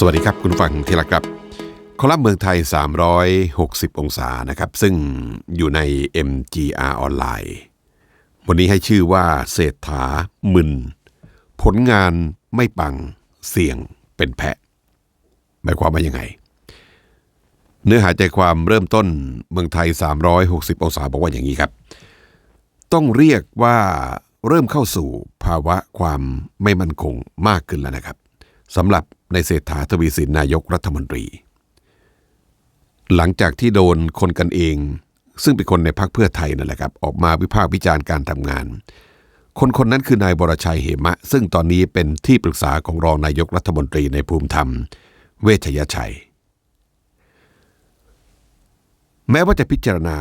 สวัสดีครับคุณฟังที่รักครับคอลัมน์เมืองไทย 360 องศานะครับ ซึ่งอยู่ใน MGR ออนไลน์ วันนี้ให้ชื่อว่าเศรษฐามึน ผลงานไม่ปังเสี่ยงเป็นแพะหมายความว่ายังไง เนื้อหาใจความเริ่มต้นเมืองไทย 360 องศาบอกว่าอย่างนี้ครับ ต้องเรียกว่าเริ่มเข้าสู่ภาวะความไม่มั่นคงมากขึ้นแล้วนะครับสำหรับ ในเศรษฐาทวีสินนายกรัฐมนตรี หลังจากที่โดนคนกันเอง ซึ่งเป็นคนในพรรคเพื่อไทยนั่นแหละครับ ออกมาวิพากษ์วิจารณ์การทำงาน คนคนนั้นคือนายบรชัยเหมะ ซึ่งตอนนี้เป็นที่ปรึกษาของรองนายกรัฐมนตรีในภูมิธรรม เวชยชัย แม้ว่าจะพิจารณา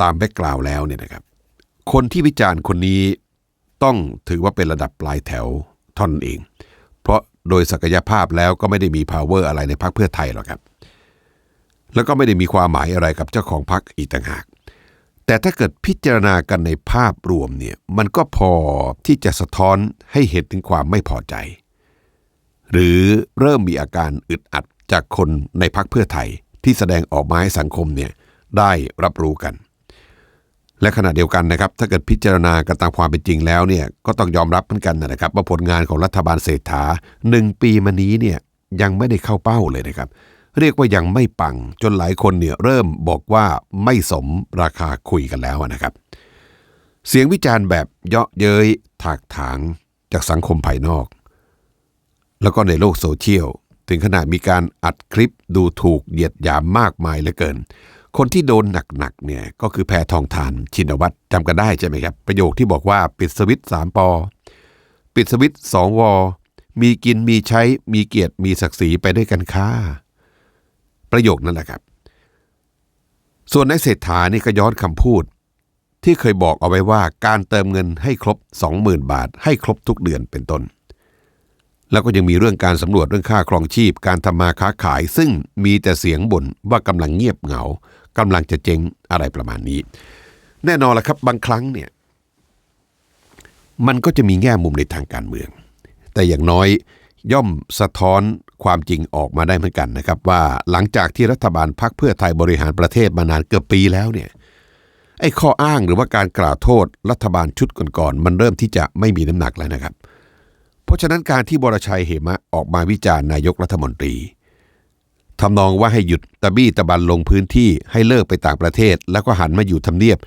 ตามแบ็กกราวแล้วเนี่ยนะครับ คนที่วิจารณ์คนนี้ต้องถือว่าเป็นระดับปลายแถวท่อนเอง โดยศักยภาพแล้วก็ไม่ได้มี power อะไรในพรรคเพื่อไทยหรอกครับ แล้วก็ไม่ได้มีความหมายอะไรกับเจ้าของพรรคอีกต่างหาก แต่ถ้าเกิดพิจารณากันในภาพรวมเนี่ยมันก็พอที่จะสะท้อนให้เห็นถึงความไม่พอใจ หรือเริ่มมีอาการอึดอัดจากคนในพรรคเพื่อไทยที่แสดงออกมาให้สังคมเนี่ยได้รับรู้กัน และขณะเดียวกันนะครับถ้าเกิดพิจารณากันตามความเป็นจริงแล้วเนี่ยก็ต้องยอมรับเหมือนกันนะครับ ว่าผลงานของรัฐบาลเศรษฐาหนึ่งปีมานี้เนี่ยยังไม่ได้เข้าเป้าเลยนะครับ เรียกว่ายังไม่ปังจนหลายคนเนี่ยเริ่มบอกว่าไม่สมราคาคุยกันแล้วนะครับ เสียงวิจารณ์แบบเยาะเย้ยถากถางจากสังคมภายนอก แล้วก็ในโลกโซเชียลถึงขนาดมีการอัดคลิปดูถูกเหยียดหยามมากมายเหลือเกิน คนที่โดนหนักๆเนี่ยก็คือแพทองทานชินวัตรจำกันได้ใช่ไหมครับ ประโยคที่บอกว่าปิดสวิตสามปอ ปิดสวิตสองวอ มีกินมีใช้มีเกียรติมีศักดิ์ศรีไปด้วยกันค่าประโยคนั้นแหละครับ ส่วนในเศรษฐานี่ก็ย้อนคำพูด ที่เคยบอกเอาไว้ว่าการเติมเงินให้ครบ 20,000 บาท ให้ครบทุกเดือนเป็นต้น แล้วก็ยังมีเรื่องการสำรวจเรื่องค่าครองชีพ การทำมาค้าขาย ซึ่งมีแต่เสียงบ่นว่ากำลังเงียบเหงากำลังจะเจ๊งอะไรประมาณนี้ แน่นอนละครับบางครั้งเนี่ยมันก็จะมีแง่มุมในทางการเมือง แต่อย่างน้อยย่อมสะท้อนความจริงออกมาได้เหมือนกันนะครับ ว่าหลังจากที่รัฐบาลพักเพื่อไทยบริหารประเทศมานานเกือบปีแล้วเนี่ยไอ้ข้ออ้างหรือว่าการกล่าวโทษรัฐบาลชุดก่อนๆมันเริ่มที่จะไม่มีน้ำหนักแล้วนะครับเพราะฉะนั้นการที่บรชัยเหมะออกมาวิจารณ์นายกรัฐมนตรีทำนองว่าให้หยุดตะบี้ตะบันลงพื้นที่ให้เลิกไปต่างประเทศ แล้วก็หันมาอยู่ทำเนียบ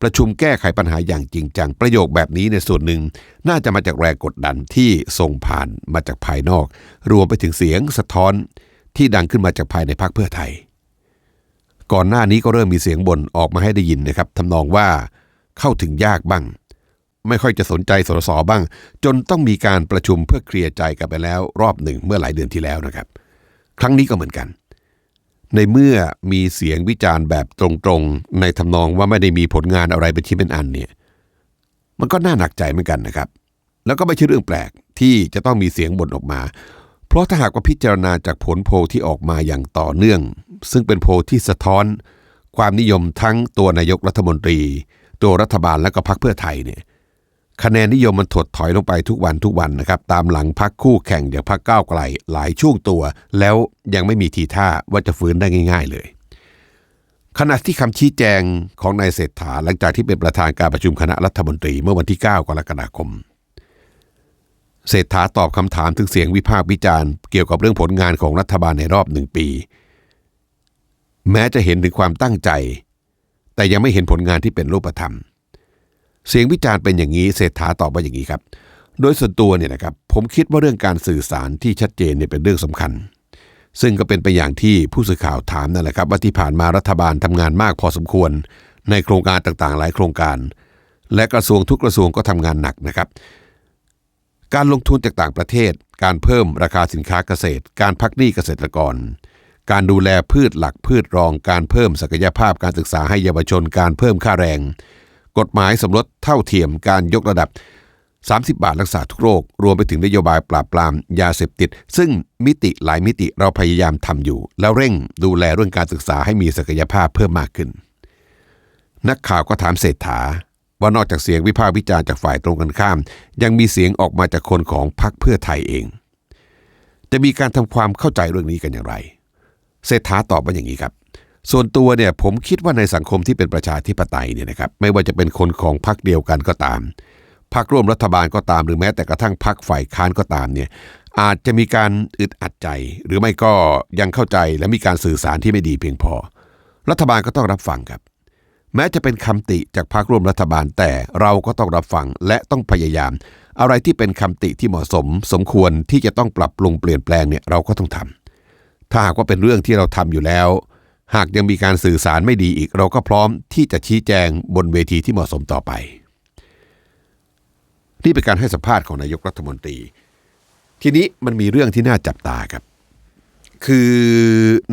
ประชุมแก้ไขปัญหาอย่างจริงจัง ประโยคแบบนี้ในส่วนหนึ่ง น่าจะมาจากแรงกดดันที่ส่งผ่านมาจากภายนอก รวมไปถึงเสียงสะท้อนที่ดังขึ้นมาจากภายในพรรคเพื่อไทย ก่อนหน้านี้ก็เริ่มมีเสียงบ่นออกมาให้ได้ยินนะครับทำนองว่าเข้าถึงยากบ้าง ไม่ค่อยจะสนใจสสบ้าง จนต้องมีการประชุมเพื่อเคลียร์ใจกันไปแล้ว รอบหนึ่งเมื่อหลายเดือนที่แล้วนะครับ ครั้งนี้ก็เหมือนกัน ในเมื่อมีเสียงวิจารณ์แบบตรงๆ ในทำนองว่าไม่ได้มีผลงานอะไรเป็นชิ้นเป็นอันเนี่ย มันก็น่าหนักใจเหมือนกันนะครับ แล้วก็ไม่ใช่เรื่องแปลกที่จะต้องมีเสียงบ่นออกมา เพราะถ้าหากว่าพิจารณาจากผลโพลที่ออกมาอย่างต่อเนื่อง ซึ่งเป็นโพลที่สะท้อน ความนิยมทั้งตัวนายกรัฐมนตรี ตัวรัฐบาลและก็พรรคเพื่อไทยเนี่ย คะแนนนิยมมันถดถอยลงไปทุกวันทุกวันนะครับ ตามหลังพักคู่แข่งอย่างพักก้าวไกลหลายช่วงตัว แล้วยังไม่มีทีท่าว่าจะฟื้นได้ง่าย ๆ เลย ขณะที่คำชี้แจงของนายเศรษฐาหลังจากที่เป็นประธานการประชุมคณะรัฐมนตรีเมื่อวันที่ 9 กรกฎาคม เศรษฐาตอบคำถามถึงเสียงวิพากษ์วิจารณ์เกี่ยวกับเรื่องผลงานของรัฐบาลในรอบหนึ่งปี แม้จะเห็นถึงความตั้งใจ แต่ยังไม่เห็นผลงานที่เป็นรูปธรรมเเสียงวิจารณ์เป็นอย่างนี้เศรษฐาตอบว่าอย่างนี้ครับ โดยส่วนตัวเนี่ยนะครับผมคิดว่าเรื่องการสื่อสารที่ชัดเจนเนี่ยเป็นเรื่องสำคัญ ซึ่งก็เป็นไปอย่างที่ผู้สื่อข่าวถามนั่นแหละครับว่าที่ผ่านมารัฐบาลทำงานมากพอสมควร ในโครงการต่างๆ หลายโครงการ และกระทรวงทุกกระทรวงก็ทำงานหนักนะครับ การลงทุนจากต่างประเทศ การเพิ่มราคาสินค้าเกษตร การพักหนี้เกษตรกรการดูแลพืชหลักพืชรอง การเพิ่มศักยภาพการศึกษาให้เยาวชน การเพิ่มค่าแรง กฎหมายสมรสเท่าเทียมการยกระดับ 30 บาทรักษาทุกโรค รวมไปถึงนโยบายปราบปรามยาเสพติด ซึ่งมิติหลายมิติเราพยายามทำอยู่ แล้วเร่งดูแลเรื่องการศึกษาให้มีศักยภาพเพิ่มมากขึ้น นักข่าวก็ถามเศรษฐา ว่านอกจากเสียงวิพากษ์วิจารณ์จากฝ่ายตรงกันข้าม ยังมีเสียงออกมาจากคนของพรรคเพื่อไทยเอง จะมีการทำความเข้าใจเรื่องนี้กันอย่างไร เศรษฐาตอบมาอย่างนี้ครับ ส่วนตัวเนี่ยผมคิดว่าในสังคมที่เป็นประชาธิปไตยเนี่ยนะครับไม่ว่าจะเป็นคนของพรรคเดียวกันก็ตามพรรคร่วมรัฐบาลก็ตามหรือแม้แต่กระทั่งพรรคฝ่ายค้านก็ตามเนี่ยอาจจะมีการอึดอัดใจ หรือไม่ก็ยังเข้าใจและมีการสื่อสารที่ไม่ดีเพียงพอ รัฐบาลก็ต้องรับฟังครับ แม้จะเป็นคำติจากพรรคร่วมรัฐบาลแต่เราก็ต้องรับฟังและต้องพยายาม อะไรที่เป็นคำติที่เหมาะสม สมควรที่จะต้องปรับปรุงเปลี่ยนแปลงเนี่ยเราก็ต้องทำถ้าหากว่าเป็นเรื่องที่เราทำอยู่แล้ว หากยังมีการสื่อสารไม่ดีอีก เราก็พร้อมที่จะชี้แจงบนเวทีที่เหมาะสมต่อไป นี่เป็นการให้สัมภาษณ์ของนายกรัฐมนตรี ทีนี้มันมีเรื่องที่น่าจับตาครับ คือ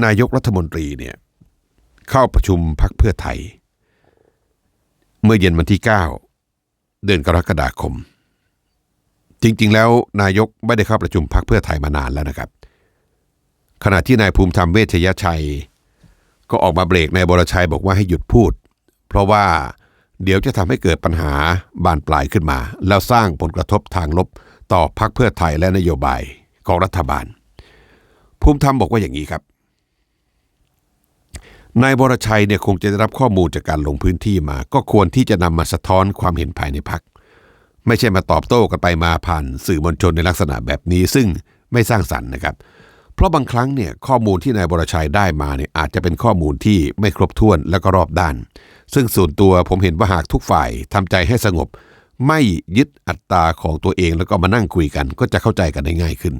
นายกรัฐมนตรีเนี่ยเข้าประชุมพักเพื่อไทย เมื่อเย็นวันที่ 9 เดือนกรกฎาคม จริง ๆ แล้วนายกไม่ได้เข้าประชุมพักเพื่อไทยมานานแล้วนะครับ ขณะที่นายภูมิธรรมเวชยชัย ก็ออกมาเบรกนายบรชัยบอกว่าให้หยุดพูด เพราะว่าเดี๋ยวจะทำให้เกิดปัญหาบานปลายขึ้นมา แล้วสร้างผลกระทบทางลบต่อพักเพื่อไทยและนโยบายของรัฐบาล ภูมิธรรมบอกว่าอย่างนี้ครับนายบรชัยเนี่ยคงจะได้รับข้อมูลจากการลงพื้นที่มา ก็ควรที่จะนำมาสะท้อนความเห็นภายในพัก ไม่ใช่มาตอบโต้กันไปมาผ่านสื่อมวลชนในลักษณะแบบนี้ ซึ่งไม่สร้างสรรค์นะครับ เพราะบางครั้งเนี่ยข้อมูลที่นายบรชัยได้มาเนี่ยอาจจะเป็นข้อมูลที่ไม่ครบถ้วนและก็รอบด้าน ซึ่งส่วนตัวผมเห็นว่าหากทุกฝ่ายทำใจให้สงบ ไม่ยึดอัตราของตัวเองแล้วก็มานั่งคุยกัน ก็จะเข้าใจกันได้ง่ายขึ้น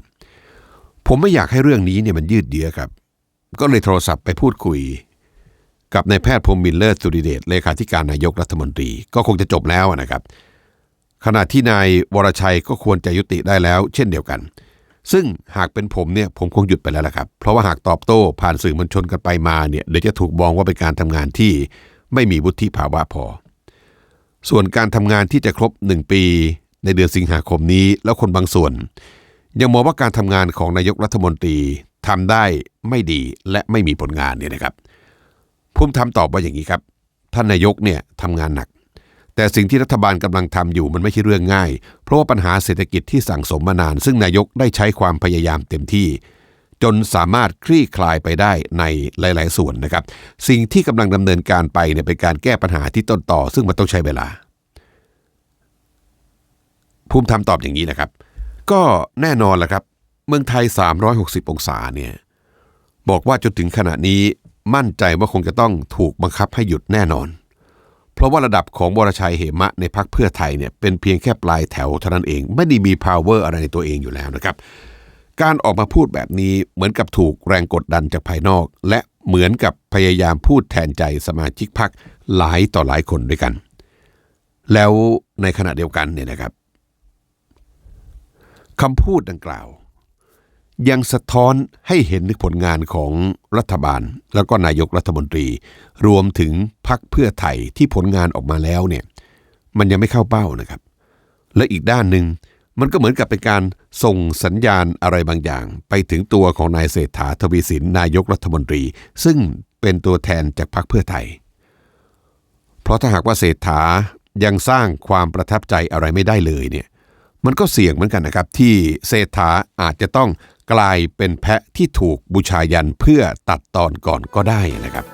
ผมไม่อยากให้เรื่องนี้เนี่ยมันยืดเยื้อครับ ก็เลยโทรศัพท์ไปพูดคุย กับนายแพทย์พรมมินเลิศสุริเดชเลขาธิการนายกรัฐมนตรี ก็คงจะจบแล้วนะครับ ขณะที่นายวรชัยก็ควรจะยุติได้แล้ว เช่นเดียวกัน ซึ่งหากเป็นผมเนี่ยผมคงหยุดไปแล้วล่ะครับ เพราะว่าหากตอบโต้ผ่านสื่อมวลชนกันไปมาเนี่ยเดี๋ยวจะถูกมองว่าเป็นการทำงานที่ไม่มีวุฒิภาวะพอ ส่วนการทำงานที่จะครบ 1 ปี ในเดือนสิงหาคมนี้แล้วคนบางส่วน ยังมองว่าการทำงานของนายกรัฐมนตรีทำได้ไม่ดีและไม่มีผลงานเนี่ยนะครับภูมิธรรมตอบว่าอย่างนี้ครับ ท่านนายกเนี่ยทำงานหนัก แต่สิ่งที่รัฐบาลกำลังทำอยู่มันไม่ใช่เรื่องง่าย เพราะว่าปัญหาเศรษฐกิจที่สั่งสมมานาน ซึ่งนายกได้ใช้ความพยายามเต็มที่ จนสามารถคลี่คลายไปได้ในหลาย ๆ ส่วนนะครับ สิ่งที่กำลังดำเนินการไปเนี่ยเป็นการแก้ปัญหาที่ต้นต่อ ซึ่งมันต้องใช้เวลา ภูมิธรรมตอบอย่างนี้นะครับ ก็แน่นอนแหละครับ เมืองไทย 360 องศาเนี่ยบอกว่าจนถึงขณะนี้มั่นใจว่าคงจะต้องถูกบังคับให้หยุดแน่นอน เพราะว่าระดับของบรชัยเหมะในพักเพื่อไทยเนี่ยเป็นเพียงแค่ปลายแถวเท่านั้นเอง ไม่ได้มี power อะไรในตัวเองอยู่แล้วนะครับ การออกมาพูดแบบนี้เหมือนกับถูกแรงกดดันจากภายนอก และเหมือนกับพยายามพูดแทนใจสมาชิกพักหลายต่อหลายคนด้วยกัน แล้วในขณะเดียวกันเนี่ยนะครับคำพูดดังกล่าว ยังสะท้อนให้เห็นถึงผลงานของรัฐบาล แล้วก็นายกรัฐมนตรี รวมถึงพักเพื่อไทยที่ผลงานออกมาแล้วเนี่ยมันยังไม่เข้าเป้านะครับ และอีกด้านหนึ่งมันก็เหมือนกับเป็นการส่งสัญญาณอะไรบางอย่าง ไปถึงตัวของนายเศรษฐาทวีสินนายกรัฐมนตรี ซึ่งเป็นตัวแทนจากพรรคเพื่อไทย เพราะถ้าหากว่าเศรษฐายังสร้างความประทับใจอะไรไม่ได้เลยเนี่ยมันก็เสี่ยงเหมือนกันนะครับ ที่เศรษฐาอาจจะต้อง กลายเป็นแพะที่ถูกบูชายันเพื่อตัดตอนก่อนก็ได้นะครับ